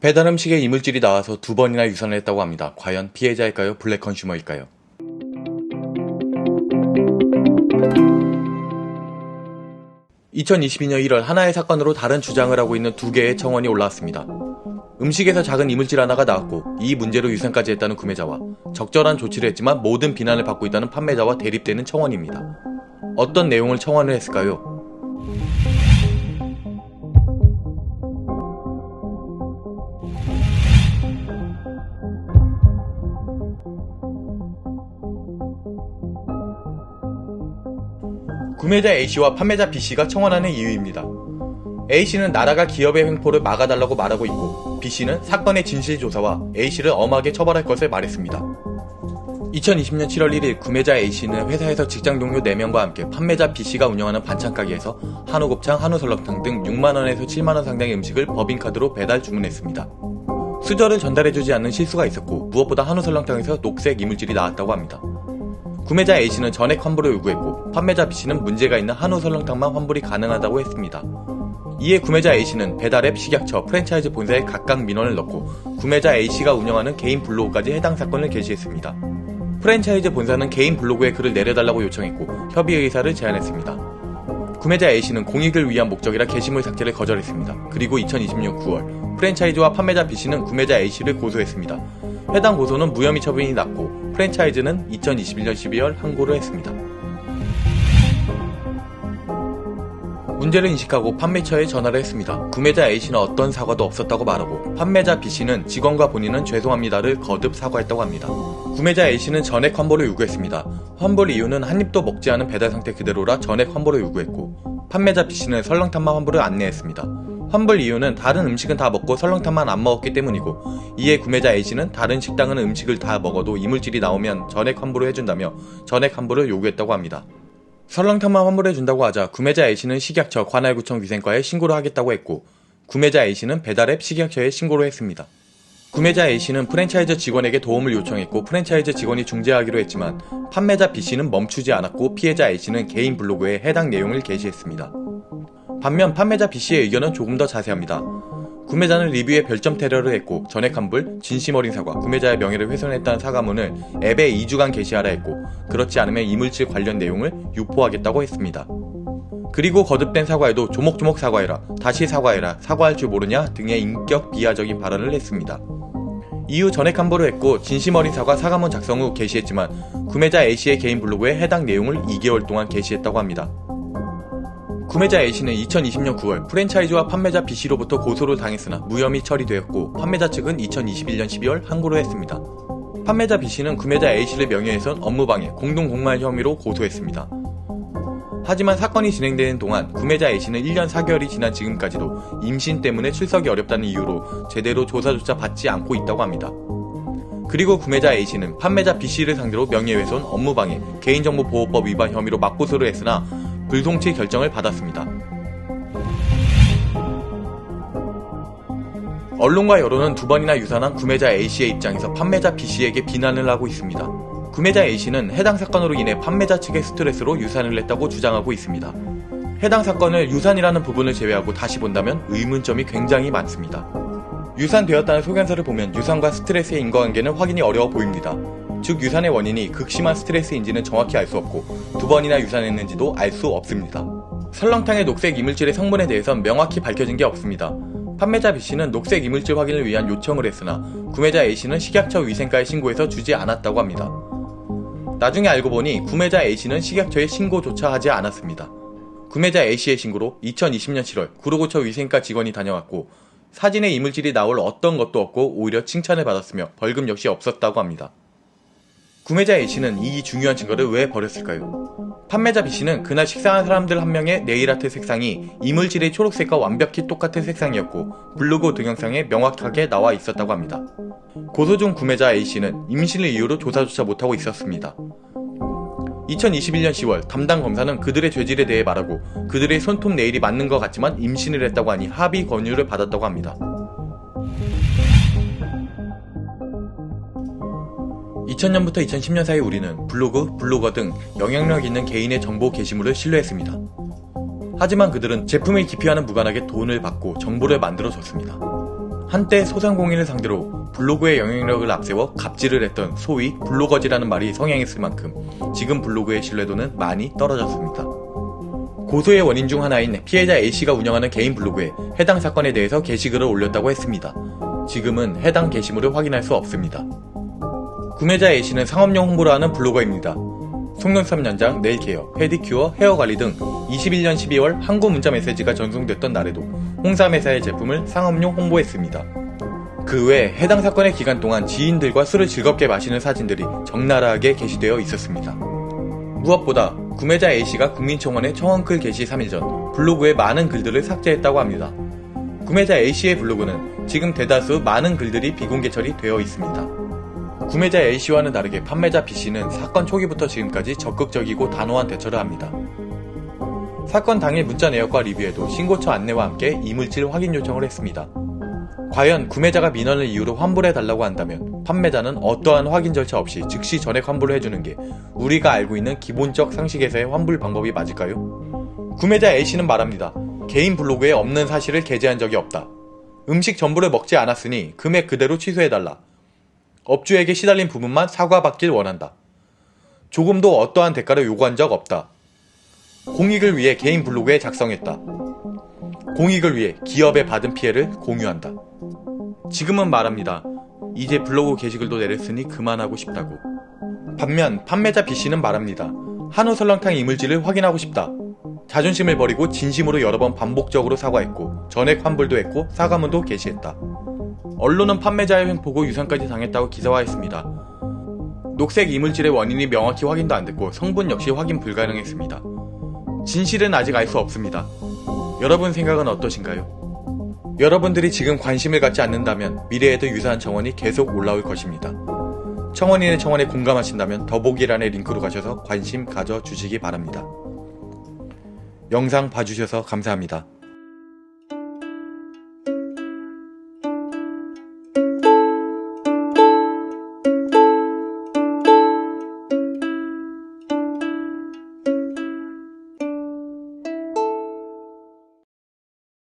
배달 음식에 이물질이 나와서 두 번이나 유산을 했다고 합니다. 과연 피해자일까요? 블랙 컨슈머일까요? 2022년 1월 하나의 사건으로 다른 주장을 하고 있는 두 개의 청원이 올라왔습니다. 음식에서 작은 이물질 하나가 나왔고 이 문제로 유산까지 했다는 구매자와 적절한 조치를 했지만 모든 비난을 받고 있다는 판매자와 대립되는 청원입니다. 어떤 내용을 청원을 했을까요? 구매자 A씨와 판매자 B씨가 청원하는 이유입니다. A씨는 나라가 기업의 횡포를 막아달라고 말하고 있고 B씨는 사건의 진실조사와 A씨를 엄하게 처벌할 것을 말했습니다. 2020년 7월 1일 구매자 A씨는 회사에서 직장 동료 4명과 함께 판매자 B씨가 운영하는 반찬가게에서 한우곱창, 한우설렁탕 등 6만원에서 7만원 상당의 음식을 법인카드로 배달 주문했습니다. 수저를 전달해주지 않는 실수가 있었고 무엇보다 한우설렁탕에서 녹색 이물질이 나왔다고 합니다. 구매자 A씨는 전액 환불을 요구했고 판매자 B씨는 문제가 있는 한우 설렁탕만 환불이 가능하다고 했습니다. 이에 구매자 A씨는 배달앱, 식약처, 프랜차이즈 본사에 각각 민원을 넣고 구매자 A씨가 운영하는 개인 블로그까지 해당 사건을 게시했습니다. 프랜차이즈 본사는 개인 블로그에 글을 내려달라고 요청했고 협의 의사를 제안했습니다. 구매자 A씨는 공익을 위한 목적이라 게시물 삭제를 거절했습니다. 그리고 2020년 9월 프랜차이즈와 판매자 B씨는 구매자 A씨를 고소했습니다. 해당 고소는 무혐의 처분이 났고 프랜차이즈는 2021년 12월 항고를 했습니다. 문제를 인식하고 판매처에 전화를 했습니다. 구매자 A씨는 어떤 사과도 없었다고 말하고 판매자 B씨는 직원과 본인은 죄송합니다를 거듭 사과했다고 합니다. 구매자 A씨는 전액 환불을 요구했습니다. 환불 이유는 한 입도 먹지 않은 배달 상태 그대로라 전액 환불을 요구했고 판매자 B씨는 설렁탕만 환불을 안내했습니다. 환불 이유는 다른 음식은 다 먹고 설렁탕만 안 먹었기 때문이고 이에 구매자 A씨는 다른 식당은 음식을 다 먹어도 이물질이 나오면 전액 환불을 해준다며 전액 환불을 요구했다고 합니다. 설렁탕만 환불해준다고 하자 구매자 A씨는 식약처 관할구청 위생과에 신고를 하겠다고 했고 구매자 A씨는 배달앱 식약처에 신고를 했습니다. 구매자 A씨는 프랜차이즈 직원에게 도움을 요청했고 프랜차이즈 직원이 중재하기로 했지만 판매자 B씨는 멈추지 않았고 피해자 A씨는 개인 블로그에 해당 내용을 게시했습니다. 반면 판매자 B씨의 의견은 조금 더 자세합니다. 구매자는 리뷰에 별점 테러를 했고 전액 환불, 진심 어린 사과, 구매자의 명예를 훼손했다는 사과문을 앱에 2주간 게시하라 했고 그렇지 않으면 이물질 관련 내용을 유포하겠다고 했습니다. 그리고 거듭된 사과에도 조목조목 사과해라, 다시 사과해라, 사과할 줄 모르냐 등의 인격 비하적인 발언을 했습니다. 이후 전액 환불을 했고 진심 어린 사과 사과문 작성 후 게시했지만 구매자 A씨의 개인 블로그에 해당 내용을 2개월 동안 게시했다고 합니다. 구매자 A씨는 2020년 9월 프랜차이즈와 판매자 B씨로부터 고소를 당했으나 무혐의 처리되었고 판매자 측은 2021년 12월 항고를 했습니다. 판매자 B씨는 구매자 A씨를 명예훼손 업무방해 공동공말 혐의로 고소했습니다. 하지만 사건이 진행되는 동안 구매자 A씨는 1년 4개월이 지난 지금까지도 임신 때문에 출석이 어렵다는 이유로 제대로 조사조차 받지 않고 있다고 합니다. 그리고 구매자 A씨는 판매자 B씨를 상대로 명예훼손, 업무방해, 개인정보보호법 위반 혐의로 맞고소를 했으나 불송치 결정을 받았습니다. 언론과 여론은 두 번이나 유산한 구매자 A씨의 입장에서 판매자 B씨에게 비난을 하고 있습니다. 구매자 A씨는 해당 사건으로 인해 판매자 측의 스트레스로 유산을 냈다고 주장하고 있습니다. 해당 사건을 유산이라는 부분을 제외하고 다시 본다면 의문점이 굉장히 많습니다. 유산되었다는 소견서를 보면 유산과 스트레스의 인과관계는 확인이 어려워 보입니다. 즉 유산의 원인이 극심한 스트레스인지는 정확히 알 수 없고 두 번이나 유산했는지도 알 수 없습니다. 설렁탕의 녹색 이물질의 성분에 대해선 명확히 밝혀진 게 없습니다. 판매자 B씨는 녹색 이물질 확인을 위한 요청을 했으나 구매자 A씨는 식약처 위생과에 신고해서 주지 않았다고 합니다. 나중에 알고 보니 구매자 A씨는 식약처에 신고조차 하지 않았습니다. 구매자 A씨의 신고로 2020년 7월 구로구청 위생과 직원이 다녀왔고 사진에 이물질이 나올 어떤 것도 없고 오히려 칭찬을 받았으며 벌금 역시 없었다고 합니다. 구매자 A씨는 이 중요한 증거를 왜 버렸을까요? 판매자 B씨는 그날 식사한 사람들 한 명의 네일아트 색상이 이물질의 초록색과 완벽히 똑같은 색상이었고 블로그 동영상에 명확하게 나와 있었다고 합니다. 고소 중 구매자 A씨는 임신을 이유로 조사조차 못하고 있었습니다. 2021년 10월 담당 검사는 그들의 죄질에 대해 말하고 그들의 손톱 네일이 맞는 것 같지만 임신을 했다고 하니 합의 권유를 받았다고 합니다. 2000년부터 2010년 사이 우리는 블로그, 블로거 등 영향력 있는 개인의 정보 게시물을 신뢰했습니다. 하지만 그들은 제품을 기피하는 무관하게 돈을 받고 정보를 만들어 줬습니다. 한때 소상공인을 상대로 블로그의 영향력을 앞세워 갑질을 했던 소위 블로거지라는 말이 성행했을 만큼 지금 블로그의 신뢰도는 많이 떨어졌습니다. 고소의 원인 중 하나인 피해자 A씨가 운영하는 개인 블로그에 해당 사건에 대해서 게시글을 올렸다고 했습니다. 지금은 해당 게시물을 확인할 수 없습니다. 구매자 A씨는 상업용 홍보를 하는 블로거입니다. 속눈썹 연장, 네일 케어, 페디큐어, 헤어 관리 등 21년 12월 항구 문자 메시지가 전송됐던 날에도 홍삼 회사의 제품을 상업용 홍보했습니다. 그 외 해당 사건의 기간 동안 지인들과 술을 즐겁게 마시는 사진들이 적나라하게 게시되어 있었습니다. 무엇보다 구매자 A씨가 국민청원에 청원글 게시 3일 전 블로그에 많은 글들을 삭제했다고 합니다. 구매자 A씨의 블로그는 지금 대다수 많은 글들이 비공개 처리되어 있습니다. 구매자 A씨와는 다르게 판매자 B씨는 사건 초기부터 지금까지 적극적이고 단호한 대처를 합니다. 사건 당일 문자 내역과 리뷰에도 신고처 안내와 함께 이물질 확인 요청을 했습니다. 과연 구매자가 민원을 이유로 환불해 달라고 한다면 판매자는 어떠한 확인 절차 없이 즉시 전액 환불을 해주는 게 우리가 알고 있는 기본적 상식에서의 환불 방법이 맞을까요? 구매자 A씨는 말합니다. 개인 블로그에 없는 사실을 게재한 적이 없다. 음식 전부를 먹지 않았으니 금액 그대로 취소해달라. 업주에게 시달린 부분만 사과받길 원한다. 조금도 어떠한 대가를 요구한 적 없다. 공익을 위해 개인 블로그에 작성했다. 공익을 위해 기업에 받은 피해를 공유한다. 지금은 말합니다. 이제 블로그 게시글도 내렸으니 그만하고 싶다고. 반면 판매자 B씨는 말합니다. 한우 설렁탕 이물질을 확인하고 싶다. 자존심을 버리고 진심으로 여러 번 반복적으로 사과했고 전액 환불도 했고 사과문도 게시했다. 언론은 판매자의 횡포고 유산까지 당했다고 기사화했습니다. 녹색 이물질의 원인이 명확히 확인도 안 됐고 성분 역시 확인 불가능했습니다. 진실은 아직 알 수 없습니다. 여러분 생각은 어떠신가요? 여러분들이 지금 관심을 갖지 않는다면 미래에도 유사한 청원이 계속 올라올 것입니다. 청원인의 청원에 공감하신다면 더보기란의 링크로 가셔서 관심 가져주시기 바랍니다. 영상 봐주셔서 감사합니다.